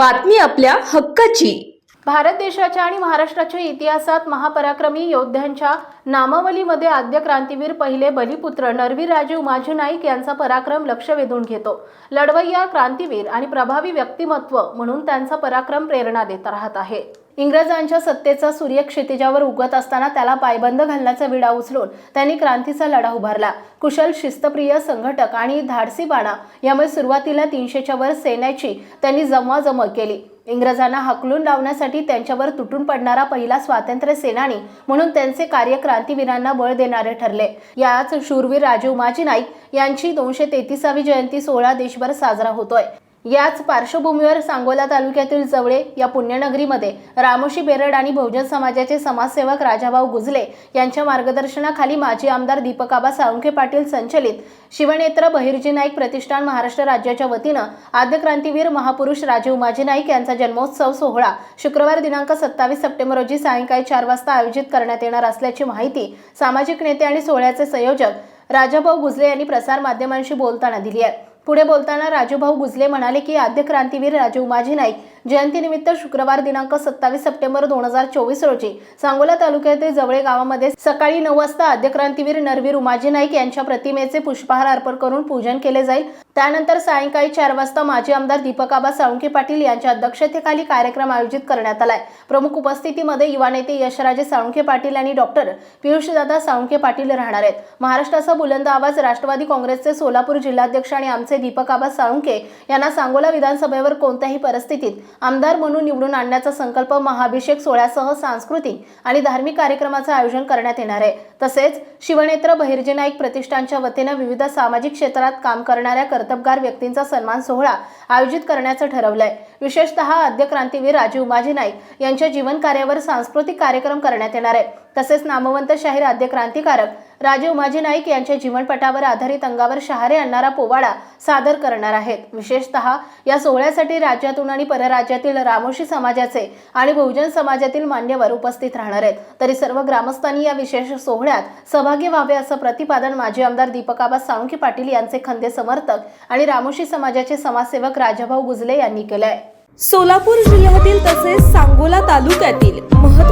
बातमी आपल्या हक्काची. भारत देशाच्या आणि महाराष्ट्राच्या इतिहासात महापराक्रमी योद्ध्यांच्या नामावलीमध्ये आद्य क्रांतीवीर पहिले बलिपुत्र नरवीर राजे उमाजी नाईक यांचा पराक्रम लक्ष वेधून घेतो. लढवय्या क्रांतीवीर आणि प्रभावी व्यक्तिमत्व म्हणून त्यांचा पराक्रम प्रेरणा देत राहत आहे. इंग्रजांच्या सत्तेचा सूर्य क्षितिजावर उगत असताना त्याला पायबंद घालण्याचा विडा उचलून त्यांनी क्रांतीचा लढा उभारला. कुशल शिस्तप्रिय संघटक आणि धाडसीबाणा यामुळे सुरुवातीला तीनशेच्या वर सेनेची त्यांनी जमवाजमव केली. इंग्रजांना हकलून लावण्यासाठी त्यांच्यावर तुटून पडणारा पहिला स्वातंत्र्य सेनानी म्हणून त्यांचे कार्य क्रांतीवीरांना बळ देणारे ठरले. याच शूरवीर राजीव माजी नाईक यांची दोनशे तेहतीसावी जयंती सोहळा देशभर साजरा होतोय. याच पार्श्वभूमीवर सांगोला तालुक्यातील जवळे या पुण्यनगरीमध्ये रामोशी बेरड आणि बहुजन समाजाचे समाजसेवक राजाभाऊ गुजले यांच्या मार्गदर्शनाखाली माजी आमदार दीपकाबा साळुंखे पाटील संचलित शिवनेत्र बहिर्जी नाईक प्रतिष्ठान महाराष्ट्र राज्याच्या वतीनं आद्य क्रांतीवीर महापुरुष राजीव माजी नाईक यांचा जन्मोत्सव सोहळा शुक्रवार दिनांक सत्तावीस सप्टेंबर रोजी सायंकाळी चार वाजता आयोजित करण्यात येणार असल्याची माहिती सामाजिक नेते आणि सोहळ्याचे संयोजक राजाभाऊ गुजले यांनी प्रसार माध्यमांशी बोलताना दिली आहे. पुढे बोलताना राजूभाऊ गुजले म्हणाले की आद्य क्रांतीवीर राजे उमाजी नाईक जयंतीनिमित्त शुक्रवार दिनांक सत्तावीस सप्टेंबर दोन हजार चोवीस रोजी सांगोला तालुक्यातील जवळे गावामध्ये सकाळी नऊ वाजता आद्यक्रांतीवीर नरवीर उमाजी नाईक यांच्या प्रतिमेचे पुष्पहार अर्पण करून पूजन केले जाईल. त्यानंतर सायंकाळी चार वाजता माजी आमदार दीपकाबा साळुंके पाटील यांच्या अध्यक्षतेखाली कार्यक्रम आयोजित करण्यात आलाय. प्रमुख उपस्थितीमध्ये युवा नेते यशराजे साळुंखे पाटील आणि डॉक्टर पियुषदादा साळुंखे पाटील राहणार आहेत. महाराष्ट्राचा बुलंद आवाज राष्ट्रवादी काँग्रेसचे सोलापूर जिल्हाध्यक्ष आणि आमचे दीपकाबा साळुंके यांना सांगोला विधानसभेवर कोणत्याही परिस्थितीत आमदार म्हणून निवडून आणण्याचा संकल्प महाभिषेक सोहळ्यासह सांस्कृतिक आणि धार्मिक कार्यक्रमाचं आयोजन करण्यात येणार आहे. तसेच शिवनेत्र बहिर्जी नाईक प्रतिष्ठानच्या वतीनं विविध सामाजिक क्षेत्रात काम करणाऱ्या कर्तबगार व्यक्तींचा सन्मान सोहळा आयोजित करण्याचं ठरवलंय. विशेषतः आद्य क्रांतीवीर राजीव उमाजी नाईक यांच्या जीवन कार्यावर सांस्कृतिक कार्यक्रम करण्यात येणार आहे. तसेच नामवंत शाहीर आद्य क्रांतिकारक राजे उमाजी नाईक यांच्या जीवनपटावर आधारित अंगावर शहारे आणणारा पोवाडा सादर करणार आहेत. विशेषतः या सोहळ्यासाठी राज्यातून आणि परराज्यातील रामोशी समाजाचे आणि बहुजन समाजातील मान्यवर उपस्थित राहणार आहेत. तरी सर्व ग्रामस्थांनी या विशेष सोहळ्यात सहभागी व्हावे असं प्रतिपादन माजी आमदार दीपकाबा साळुंखे पाटील यांचे खंदे समर्थक आणि रामोशी समाजाचे समाजसेवक राजाभाऊ गुजले यांनी केलंय. सोलापूर जिल्ह्यातील तसेच सांगोला तालुक्यातील